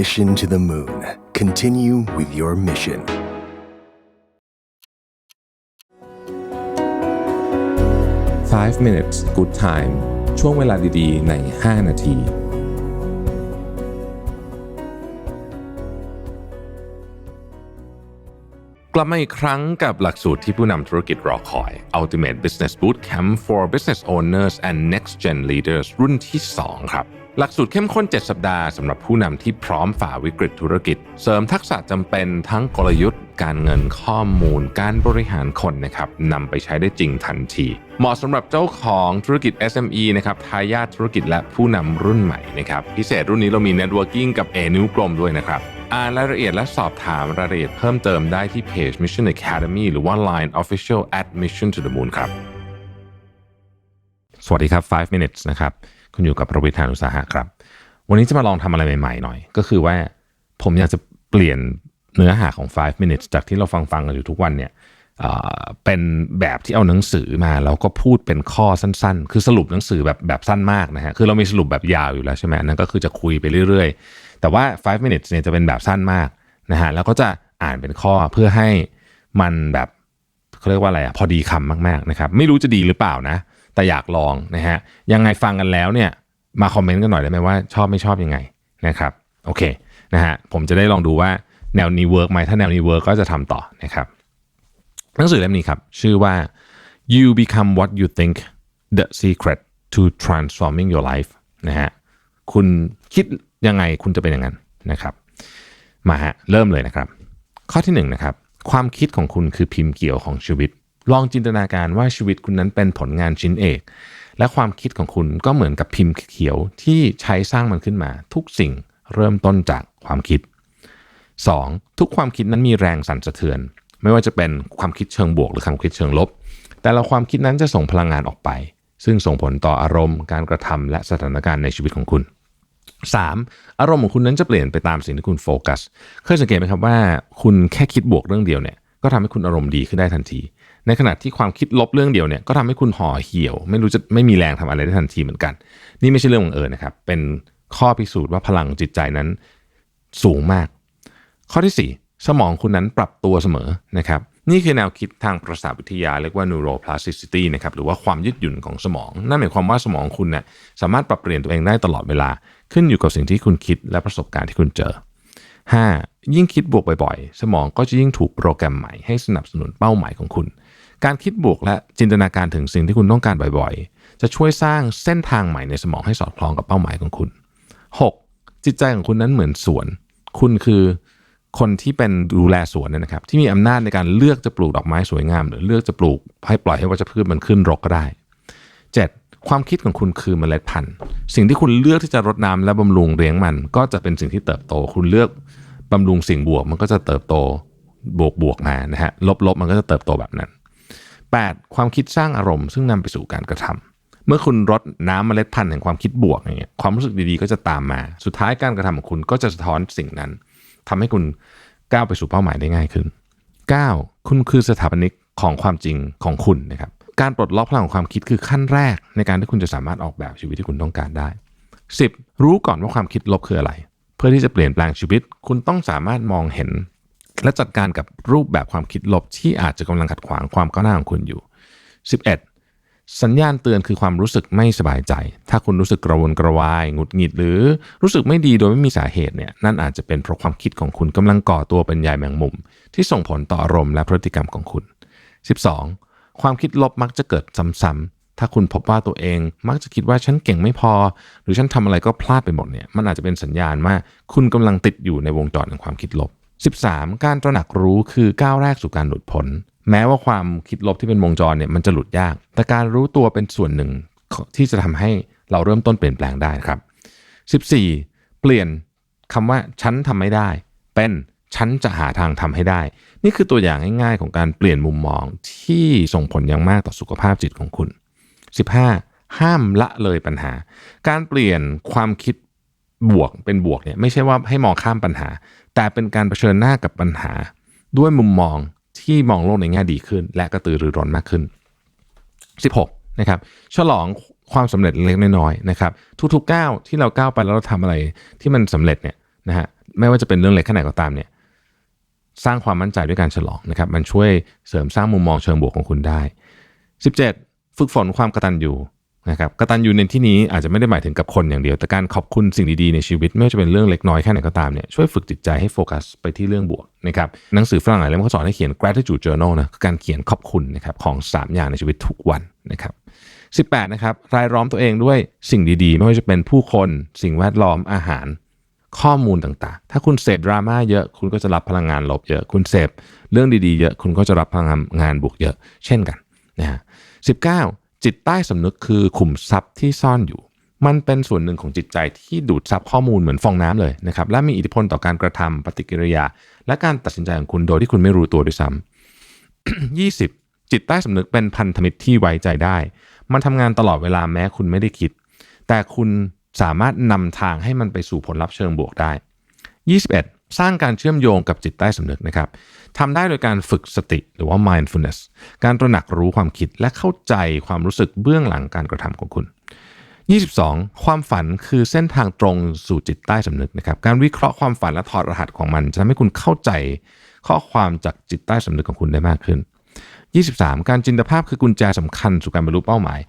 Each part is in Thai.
Mission to the Moon. Continue with your mission. Five minutes good time ช่วงเวลาดีๆ ใน 5 นาที กลับมาอีกครั้งกับหลักสูตรที่ผู้นำธุรกิจรอคอย Ultimate Business Bootcamp for Business Owners and Next Gen Leaders รุ่นที่ 2 ครับ หลักสูตรเข้มข้น 7 สัปดาห์สำหรับผู้นำที่พร้อมฝ่าวิกฤตธุรกิจ เสริมทักษะจำเป็นทั้งกลยุทธ์ การเงินข้อมูล การบริหารคนนะครับนำไปใช้ได้จริงทันที เหมาะสำหรับเจ้าของธุรกิจ SME นะครับทายาทธุรกิจและผู้นำรุ่นใหม่นะครับพิเศษรุ่นนี้เรามี Networking กับ A นิ้วกลมด้วยนะครับอ่านรายละเอียดและสอบถามรายละเอียดเพิ่มเติมได้ที่เพจ Mission Academy หรือว่า Line Official at Mission to the Moon ครับ สวัสดีครับ 5 minutes นะครับ คุณอยู่กับประวิทยานุสาหะครับ วันนี้จะมาลองทำอะไรใหม่ๆหน่อย ก็คือว่าผมอยากจะเปลี่ยนเนื้อหาของ 5 minutes จากที่เราฟังฟังๆกันอยู่ทุกวันเนี่ยเป็นแบบที่เอาหนังสือมาแล้วก็พูดเป็นข้อสั้นๆ คือสรุปหนังสือแบบแบบสั้นมากนะฮะ คือเรามีสรุปแบบยาวอยู่แล้วใช่ไหมนนั่นก็คือจะคุยไปเรื่อยๆ แต่ว่า 5 minutes เนี่ยจะเป็นแบบสั้นมากนะฮะ แล้วก็จะอ่านเป็นข้อเพื่อให้มันแบบเขาเรียกว่าอะไรอะพอดีคำมากๆนะครับ ไม่รู้จะดีหรือเปล่านะ แต่อยากลองนะฮะยังไงฟังกันแล้วเนี่ยมาคอมเมนต์กันหน่อยได้ไหมว่าชอบไม่ชอบยังไงนะครับโอเคนะฮะผมจะได้ลองดูว่าแนวนี้เวิร์กไหมถ้าแนวนี้เวิร์กก็จะทำต่อนะครับหนังสือเล่มนี้ครับ ชื่อว่า you become what you think the secret to transforming your life นะฮะคุณคิดยังไงคุณจะเป็นอย่างนั้นนะครับมาฮะเริ่มเลยนะครับ ข้อที่หนึ่งนะครับความคิดของคุณคือพิมพ์เกี่ยวของชีวิต ลองจินตนาการว่าชีวิตคุณนั้นเป็นผลงานชิ้นเอก และความคิดของคุณก็เหมือนกับพิมพ์เขียวที่ใช้สร้างมันขึ้นมา ทุกสิ่งเริ่มต้นจากความคิด 2. ทุกความคิดนั้นมีแรงสั่นสะเทือน ไม่ว่าจะเป็นความคิดเชิงบวกหรือความคิดเชิงลบ แต่ละความคิดนั้นจะส่งพลังงานออกไป ซึ่งส่งผลต่ออารมณ์ การกระทำและสถานการณ์ในชีวิตของคุณ 3. อารมณ์ของคุณนั้นจะเปลี่ยนไปตามสิ่งที่คุณโฟกัส เคยสังเกตไหมครับว่า คุณแค่คิดบวกเรื่องเดียวเนี่ย ก็ทำให้คุณอารมณ์ดีขึ้นได้ทันที ในขณะที่ความคิดลบเรื่องเดียวเนี่ยก็ทำให้คุณห่อเหี่ยว ไม่รู้จะไม่มีแรงทำอะไรได้ทันทีเหมือนกัน นี่ไม่ใช่เรื่องบังเอิญนะครับ เป็นข้อพิสูจน์ว่าพลังจิตใจนั้นสูงมาก ข้อที่ 4 สมองคุณนั้นปรับตัวเสมอนะครับนี่คือแนวคิดทางประสาทวิทยาเรียกว่า neuroplasticity นะครับหรือว่าความยืดหยุ่นของสมอง นั่นหมายความว่าสมองคุณเนี่ยสามารถปรับเปลี่ยนตัวเองได้ตลอดเวลา ขึ้นอยู่กับสิ่งที่คุณคิดและประสบการณ์ที่คุณเจอ 5. ยิ่งคิดบวกบ่อยๆ สมองก็จะยิ่งถูกโปรแกรมใหม่ให้สนับสนุนเป้าหมายของคุณ การคิดบวกและจินตนาการถึงสิ่งที่คุณต้องการบ่อยๆ จะช่วยสร้างเส้นทางใหม่ในสมองให้สอดคล้องกับเป้าหมายของคุณ 6. จิตใจของคุณนั้นเหมือนสวน คุณคือคนที่เป็นดูแลสวนนี่นะครับ ที่มีอำนาจในการเลือกจะปลูกดอกไม้สวยงาม หรือเลือกจะปลูกให้ปล่อยให้วัชพืชมันขึ้นรกก็ได้ 7. ความคิดของคุณคือเมล็ดพันธุ์ สิ่งที่คุณเลือกที่จะรดน้ำและบำรุงเลี้ยงมัน ก็จะเป็นสิ่งที่เติบโต คุณเลือกบำรุงสิ่งบวก มันก็จะเติบโตบวกบวกมานะฮะลบลบมันก็จะเติบโตแบบนั้น 8. ความคิดสร้างอารมณ์ซึ่งนำไปสู่การกระทำเมื่อคุณรดน้ำเมล็ดพันธุ์แห่งความคิดบวกอย่างเงี้ยความรู้สึกดีๆก็จะตามมา สุดท้ายการกระทำของคุณก็จะสะท้อนสิ่งนั้นทำให้คุณก้าวไปสู่เป้าหมายได้ง่ายขึ้น 9. คุณคือสถาปนิกของความจริงของคุณนะครับการปลดล็อกพลังของความคิดคือขั้นแรก ในการที่คุณจะสามารถออกแบบชีวิตที่คุณต้องการได้ 10. รู้ก่อนว่าความคิดลบคืออะไร เพื่อที่จะเปลี่ยนแปลงชีวิต คุณต้องสามารถมองเห็น และจัดการกับรูปแบบความคิดลบที่อาจจะกำลังขัดขวางความก้าวหน้าของคุณอยู่ 11. สัญญาณเตือนคือความรู้สึกไม่สบายใจ ถ้าคุณรู้สึกกระวนกระวายหงุดหงิด หรือรู้สึกไม่ดีโดยไม่มีสาเหตุเนี่ยนั่นอาจจะเป็นเพราะความคิดของคุณกำลังก่อตัวเป็นใยแมงมุม ที่ส่งผลต่ออารมณ์และพฤติกรรมของคุณ 12. ความคิดลบมักจะเกิดซ้ำๆ ถ้าคุณพบว่าตัวเองมักจะคิดว่าฉันเก่งไม่พอ หรือฉันทำอะไรก็พลาดไปหมดเนี่ยมันอาจจะเป็นสัญญาณว่าคุณกำลังติดอยู่ในวงจรของความคิดลบ 13. การตระหนักรู้คือก้าวแรกสู่การหลุดพ้น แม้ว่าความคิดลบที่เป็นวงจรเนี่ยมันจะหลุดยาก แต่การรู้ตัวเป็นส่วนหนึ่งที่จะทำให้เราเริ่มต้นเปลี่ยนแปลงได้ครับ 14. เปลี่ยนคำว่าฉันทำไม่ได้ เป็นฉันจะหาทางทำให้ได้ นี่คือตัวอย่างง่ายๆ ของการเปลี่ยนมุมมองที่ส่งผลอย่างมากต่อสุขภาพจิตของคุณ 15. ห้ามละเลยปัญหา การเปลี่ยนความคิด บวกเป็นบวกเนี่ยไม่ใช่ว่าให้มองข้ามปัญหา แต่เป็นการเผชิญหน้ากับปัญหา ด้วยมุมมองที่มองโลกในแง่ดีขึ้น และกระตือรือร้นมากขึ้น 16นะครับฉลองความสำเร็จเล็กน้อยๆนะครับทุกๆก้าวที่เราก้าวไปแล้วเราทำอะไรที่มันสำเร็จเนี่ยนะฮะไม่ว่าจะเป็นเรื่องเล็กแค่ไหนก็ตามเนี่ยสร้างความมั่นใจด้วยการฉลองนะครับมันช่วยเสริมสร้างมุมมองเชิงบวกของคุณได้ 17. ฝึกฝนความกระตัญญู นะครับกตัญญูในที่นี้อาจจะไม่ได้หมายถึงกับคนอย่างเดียว แต่การขอบคุณสิ่งดีๆในชีวิต ไม่ว่าจะเป็นเรื่องเล็กน้อยแค่ไหนก็ตามเนี่ยช่วยฝึกจิตใจให้โฟกัสไปที่เรื่องบวกนะครับหนังสือฝรั่งหลายเล่มก็สอนให้เขียน gratitude journal นะคือการเขียนขอบคุณนะครับของ 3 อย่างในชีวิตทุกวันนะครับ18นะครับรายล้อมตัวเองด้วยสิ่งดีๆ ไม่ว่าจะเป็นผู้คน สิ่งแวดล้อมอาหาร ข้อมูลต่างๆ ถ้าคุณเสพดราม่าเยอะ คุณก็จะรับพลังงานลบเยอะ คุณเสพเรื่องดีๆเยอะ คุณก็จะรับพลังงานบวกเยอะ เช่นกันนะฮะ19 จิตใต้สำนึกคือขุมทรัพย์ที่ซ่อนอยู่ มันเป็นส่วนหนึ่งของจิตใจที่ดูดซับข้อมูลเหมือนฟองน้ำเลยนะครับและมีอิทธิพลต่อการกระทำปฏิกิริยา และการตัดสินใจของคุณโดยที่คุณไม่รู้ตัวด้วยซ้ำ20 จิตใต้สำนึกเป็นพันธมิตรที่ไว้ใจได้ มันทำงานตลอดเวลาแม้คุณไม่ได้คิด แต่คุณสามารถนำทางให้มันไปสู่ผลลัพธ์เชิงบวกได้ 21 สร้างการเชื่อมโยงกับจิตใต้สำนึกนะครับทำได้โดยการฝึกสติหรือว่า mindfulness การตระหนักรู้ความคิดและเข้าใจความรู้สึกเบื้องหลังการกระทำของคุณ 22 ความฝันคือเส้นทางตรงสู่จิตใต้สำนึกนะครับ การวิเคราะห์ความฝันและถอดรหัสของมัน จะทำให้คุณเข้าใจข้อความจากจิตใต้สำนึกของคุณได้มากขึ้น 23 การจินตภาพคือกุญแจสำคัญสู่การบรรลุเป้าหมาย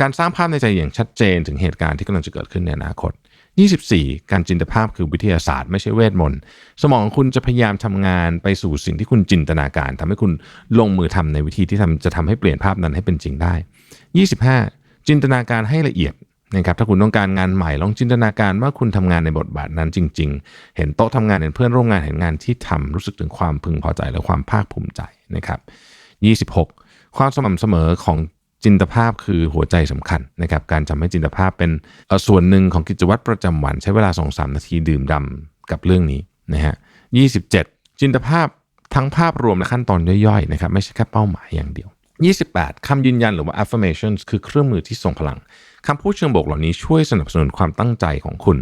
การสร้างภาพในใจอย่างชัดเจนถึงเหตุการณ์ที่กำลังจะเกิดขึ้นในอนาคต 24 การจินตภาพคือวิทยาศาสตร์ไม่ใช่เวทมนต์ สมองคุณจะพยายามทำงานไปสู่สิ่งที่คุณจินตนาการทำให้คุณลงมือทำในวิธีที่ทำจะทำให้เปลี่ยนภาพนั้นให้เป็นจริงได้ 25 จินตนาการให้ละเอียดนะครับถ้าคุณต้องการงานใหม่ลองจินตนาการว่าคุณทำงานในบทบาทนั้นจริง ๆ เห็นโต๊ะทำงานเห็นเพื่อนร่วมงานเห็นงานที่ทำรู้สึกถึงความพึงพอใจและความภาคภูมิใจนะครับ26 ความสม่ำเสมอของ จินตภาพคือหัวใจสำคัญนะครับการจำให้จินตภาพเป็นส่วนหนึ่งของกิจวัตรประจำวัน ใช้เวลา 2-3 นาทีดื่มด่ำกับเรื่องนี้นะฮะ27 จินตภาพทั้งภาพรวมและขั้นตอนย่อยๆนะครับไม่ใช่แค่เป้าหมายอย่างเดียว 28คำยืนยันหรือว่า affirmations คือเครื่องมือที่ทรงพลังคำพูดเชิงบวกเหล่านี้ช่วยสนับสนุนความตั้งใจของคุณ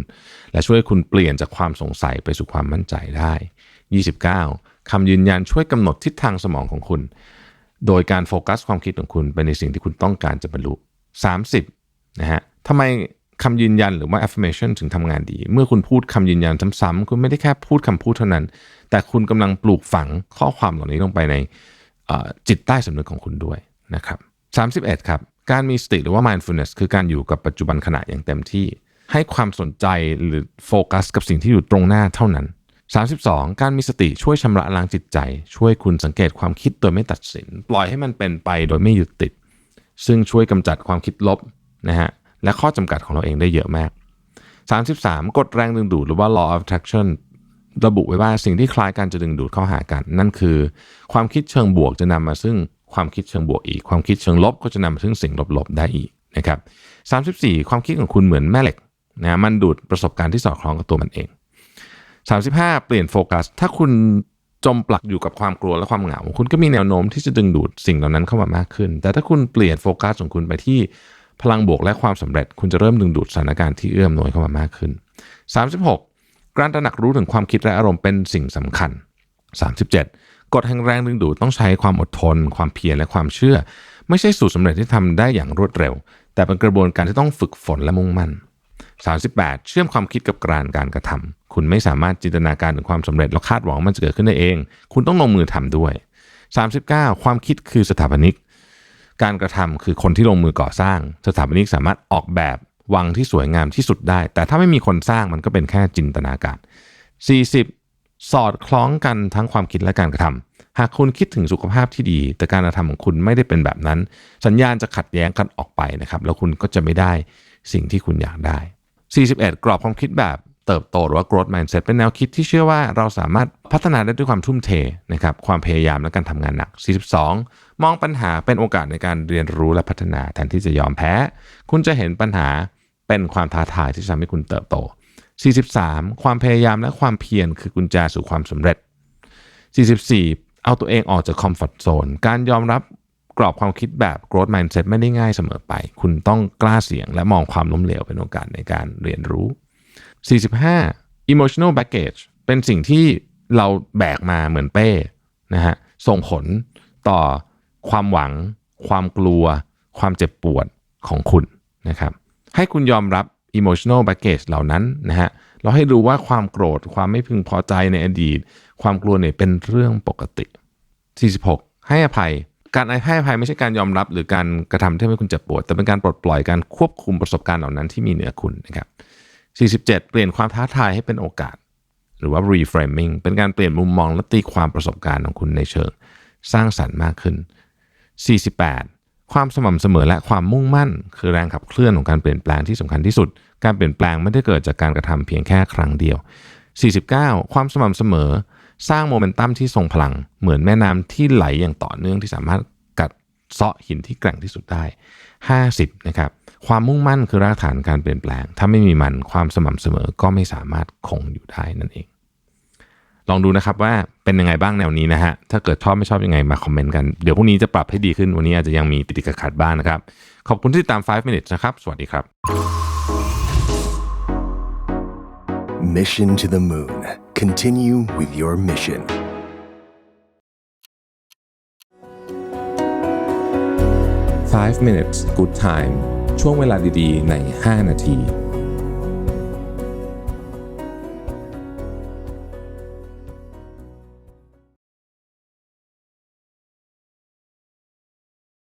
และช่วยคุณเปลี่ยนจากความสงสัยไปสู่ความมั่นใจได้ 29คำยืนยันช่วยกำหนดทิศทางสมองของคุณ โดยการโฟกัสความคิดของคุณไปในสิ่งที่คุณต้องการจะบรรลุ 30นะฮะทำไมคำยืนยันหรือว่า affirmation ถึงทำงานดี เมื่อคุณพูดคำยืนยันซ้ำๆคุณไม่ได้แค่พูดคำพูดเท่านั้น แต่คุณกำลังปลูกฝังข้อความเหล่านี้ลงไปในจิตใต้สำนึกของคุณด้วยนะครับ31ครับ การมีสติหรือว่า mindfulness คือการอยู่กับปัจจุบันขณะอย่างเต็มที่ ให้ความสนใจหรือโฟกัสกับสิ่งที่อยู่ตรงหน้าเท่านั้น 32 การมีสติช่วยชำระล้างจิตใจ ช่วยคุณสังเกตความคิดโดยไม่ตัดสิน ปล่อยให้มันเป็นไปโดยไม่หยึดติด ซึ่งช่วยกำจัดความคิดลบนะฮะและข้อจำกัดของเราเองได้เยอะมาก 33 กฎแรงดึงดูดหรือว่า law of attraction ระบุไว้ว่าสิ่งที่คล้ายกันจะดึงดูดเข้าหากัน นั่นคือ ความคิดเชิงบวกจะนำมาซึ่งความคิดเชิงบวกอีก ความคิดเชิงลบก็จะนำมาซึ่งสิ่งลบๆได้อีกนะครับ34 ความคิดของคุณเหมือนแม่เหล็กนะมันดูดประสบการณ์ที่สอดคล้องกับตัวมันเอง 35 เปลี่ยนโฟกัส ถ้าคุณจมปลักอยู่กับความกลัวและความเหงา คุณก็มีแนวโน้มที่จะดึงดูดสิ่งเหล่านั้นเข้ามามากขึ้น แต่ถ้าคุณเปลี่ยนโฟกัสของคุณไปที่พลังบวกและความสำเร็จ คุณจะเริ่มดึงดูดสถานการณ์ที่เอื้อมหน่วยเข้ามามากขึ้น 36 การตระหนักรู้ถึงความคิดและอารมณ์เป็นสิ่งสำคัญ 37 กฎแห่งแรงดึงดูดต้องใช้ความอดทน ความเพียรและความเชื่อ ไม่ใช่สูตรสำเร็จที่ทำได้อย่างรวดเร็ว แต่เป็นกระบวนการที่ต้องฝึกฝนและมุ่งมั่น 38 เชื่อมความคิดกับการการกระทำคุณไม่สามารถจินตนาการถึงความสำเร็จแล้วคาดหวังมันจะเกิดขึ้นได้เอง คุณต้องลงมือทำด้วย 39 ความคิดคือสถาปนิก การกระทำคือคนที่ลงมือก่อสร้าง สถาปนิกสามารถออกแบบวังที่สวยงามที่สุดได้ แต่ถ้าไม่มีคนสร้างมันก็เป็นแค่จินตนาการ 40 สอดคล้องกันทั้งความคิดและการกระทำหากคุณคิดถึงสุขภาพที่ดี แต่การกระทำของคุณไม่ได้เป็นแบบนั้น สัญญาณจะขัดแย้งกันออกไปนะครับ แล้วคุณก็จะไม่ได้ สิ่งที่คุณอยากได้ 41 กรอบความคิดแบบเติบโตหรือว่า growth mindset เป็นแนวคิดที่เชื่อว่าเราสามารถพัฒนาได้ด้วยความทุ่มเทนะครับความพยายามและการทำงานหนัก 42 มองปัญหาเป็นโอกาสในการเรียนรู้และพัฒนาแทนที่จะยอมแพ้ คุณจะเห็นปัญหาเป็นความท้าทายที่ทำให้คุณเติบโต 43 ความพยายามและความเพียรคือกุญแจสู่ความสำเร็จ 44 เอาตัวเองออกจากคอมฟอร์ทโซนการยอมรับ กรอบความคิดแบบ growth mindset ไม่ได้ง่ายเสมอไป คุณต้องกล้าเสี่ยงและมองความล้มเหลวเป็นโอกาสในการเรียนรู้ 45 emotional baggage เป็นสิ่งที่เราแบกมาเหมือนเป้นะฮะส่งผลต่อความหวัง ความกลัว ความเจ็บปวดของคุณนะครับให้คุณยอมรับ emotional baggage เหล่านั้นนะฮะเราให้รู้ว่าความโกรธความไม่พึงพอใจในอดีต ความกลัวเนี่ยเป็นเรื่องปกติ 46 ให้อภัย การให้อภัยไม่ใช่การยอมรับ หรือการกระทำที่ทำให้คุณเจ็บปวด แต่เป็นการปลดปล่อยการควบคุมประสบการณ์เหล่านั้นที่มีเหนือคุณนะครับ47 เปลี่ยนความท้าทายให้เป็นโอกาส หรือว่า reframing เป็นการเปลี่ยนมุมมองและตีความประสบการณ์ของคุณในเชิง สร้างสรรค์มากขึ้น 48 ความสม่ำเสมอและความมุ่งมั่น คือแรงขับเคลื่อนของการเปลี่ยนแปลงที่สำคัญที่สุด การเปลี่ยนแปลงไม่ได้เกิดจากการกระทำเพียงแค่ครั้งเดียว 49 ความสม่ำเสมอ สร้างโมเมนตัมที่ทรงพลัง เหมือนแม่น้ำที่ไหลอย่างต่อเนื่องที่สามารถกัดเซาะหินที่แกร่งที่สุดได้ 50นะครับความมุ่งมั่นคือรากฐานการเปลี่ยนแปลง ถ้าไม่มีมันความสม่ำเสมอก็ไม่สามารถคงอยู่ได้นั่นเอง ลองดูนะครับว่าเป็นยังไงบ้างแนวนี้นะฮะถ้าเกิดชอบไม่ชอบยังไงมาคอมเมนต์กันเดี๋ยวพรุ่งนี้จะปรับให้ดีขึ้นวันนี้อาจจะยังมีติดขัดขัดบ้างนะครับ ขอบคุณที่ติดตาม 5 minutes นะครับ สวัสดีครับ Mission to the Moon. Continue with your mission. Five minutes good time ช่วงเวลาดีๆ ใน 5 นาที